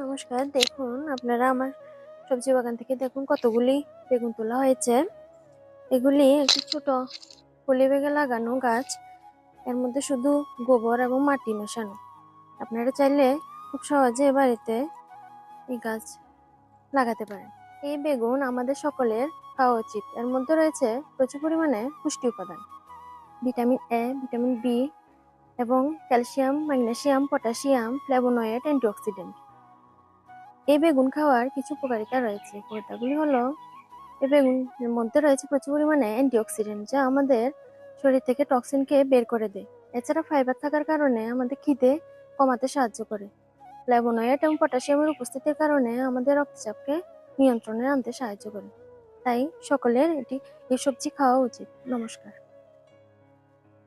নমস্কার, দেখুন আপনারা আমার সবজি বাগান থেকে দেখুন কতগুলি বেগুন তোলা হয়েছে। এগুলি একটি ছোট পলি বেগে লাগানো গাছ, এর মধ্যে শুধু গোবর এবং মাটি মেশানো। আপনারা চাইলে খুব সহজে বাড়িতে এই গাছ লাগাতে পারেন। এই বেগুন আমাদের সকলের খাওয়া উচিত। এর মধ্যে রয়েছে প্রচুর পরিমাণে পুষ্টি উপাদান। ভিটামিন এ ভিটামিন বি এবং calcium, magnesium potassium flavonoid, antioxidant. এই বেগুন খাওয়ার কিছু উপকারিতা রয়েছে। উপকারিতাগুলি হলো এই বেগুনের মধ্যে রয়েছে প্রচুর পরিমাণে অ্যান্টিঅক্সিডেন্ট যা আমাদের শরীর থেকে টক্সিনকে বের করে দেয়। এছাড়া ফাইবার থাকার কারণে আমাদের খিদে কমাতে সাহায্য করে। ফ্লেভোনয়েড এবং পটাশিয়ামের উপস্থিতির কারণে আমাদের রক্তচাপকে নিয়ন্ত্রণে আনতে সাহায্য করে। তাই সকলের এটি এই সবজি খাওয়া উচিত। নমস্কার।